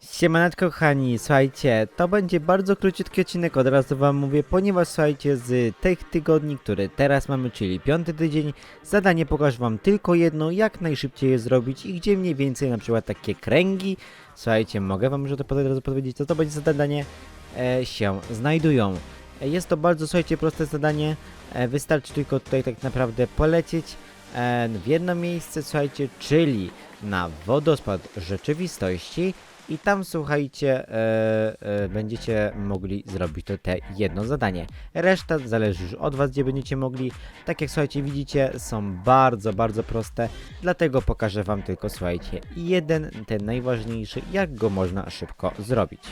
Siemaneczko kochani, słuchajcie, to będzie bardzo króciutki odcinek, od razu wam mówię, ponieważ słuchajcie, z tych tygodni, które teraz mamy, czyli piąty tydzień, zadanie pokażę wam tylko jedno, jak najszybciej je zrobić i gdzie mniej więcej na przykład takie kręgi, słuchajcie, mogę wam już to od razu powiedzieć, co to będzie za zadanie, e, się znajdują. E, Jest to bardzo, słuchajcie, proste zadanie, e, wystarczy tylko tutaj tak naprawdę polecieć e, w jedno miejsce, słuchajcie, czyli na wodospad rzeczywistości, i tam słuchajcie, e, e, będziecie mogli zrobić to te jedno zadanie. Reszta zależy już od Was, gdzie będziecie mogli. Tak jak słuchajcie, widzicie, są bardzo, bardzo proste, dlatego pokażę Wam tylko, słuchajcie, jeden, ten najważniejszy, jak go można szybko zrobić.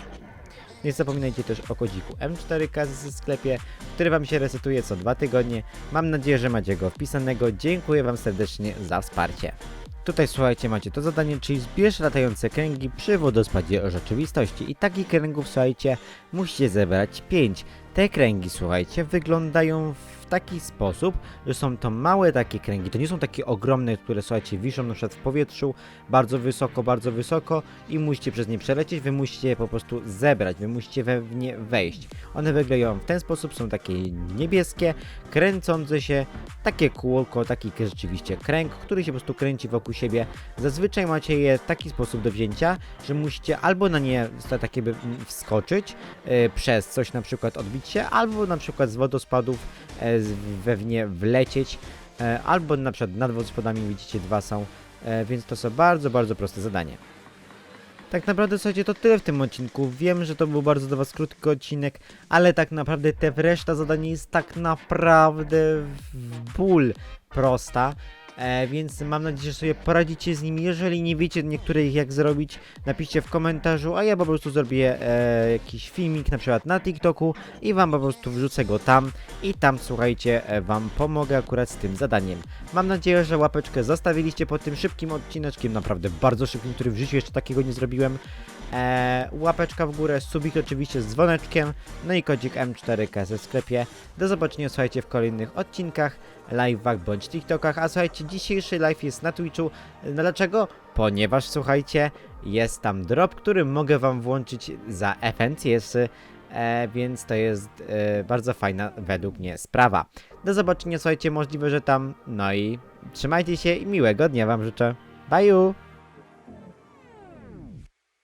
Nie zapominajcie też o kodziku M4K w sklepie, który Wam się resetuje co dwa tygodnie. Mam nadzieję, że macie go wpisanego. Dziękuję Wam serdecznie za wsparcie. Tutaj słuchajcie, macie to zadanie, czyli zbierz latające kręgi przy wodospadzie rzeczywistości. I takich kręgów, słuchajcie, musicie zebrać 5. Te kręgi, słuchajcie, wyglądają w taki sposób, że są to małe takie kręgi. To nie są takie ogromne, które, słuchajcie, wiszą na przykład w powietrzu bardzo wysoko, bardzo wysoko i musicie przez nie przelecieć. Wy musicie je po prostu zebrać, wy musicie we nie wejść. One wyglądają w ten sposób, są takie niebieskie, kręcące się, takie kółko, taki rzeczywiście kręg, który się po prostu kręci wokół siebie. Zazwyczaj macie je w taki sposób do wzięcia, że musicie albo na nie tak jakby mm, wskoczyć e, przez coś na przykład odbić się, albo na przykład z wodospadów e, z- we w nie wlecieć, e, albo na przykład nad wodospadami widzicie dwa są, e, więc to są bardzo, bardzo proste zadanie. Tak naprawdę, słuchajcie, to tyle w tym odcinku. Wiem, że to był bardzo dla was krótki odcinek, ale tak naprawdę te reszta zadań jest tak naprawdę w ból prosta. E, więc mam nadzieję, że sobie poradzicie z nimi. Jeżeli nie wiecie niektórych jak zrobić, napiszcie w komentarzu, a ja po prostu zrobię e, jakiś filmik na przykład na TikToku i wam po prostu wrzucę go tam i tam słuchajcie, e, wam pomogę akurat z tym zadaniem. Mam nadzieję, że łapeczkę zostawiliście pod tym szybkim odcineczkiem, naprawdę bardzo szybkim, który w życiu jeszcze takiego nie zrobiłem. E, łapeczka w górę, subik oczywiście z dzwoneczkiem, no i kodzik M4K ze sklepie. Do zobaczenia, słuchajcie, w kolejnych odcinkach, live'ach bądź TikTokach. A słuchajcie, dzisiejszy live jest na Twitchu. No dlaczego? Ponieważ, słuchajcie, jest tam drop, który mogę wam włączyć za FNCS-y. E, więc to jest e, bardzo fajna według mnie sprawa. Do zobaczenia, słuchajcie, możliwe, że tam. No i trzymajcie się i miłego dnia wam życzę. Bye!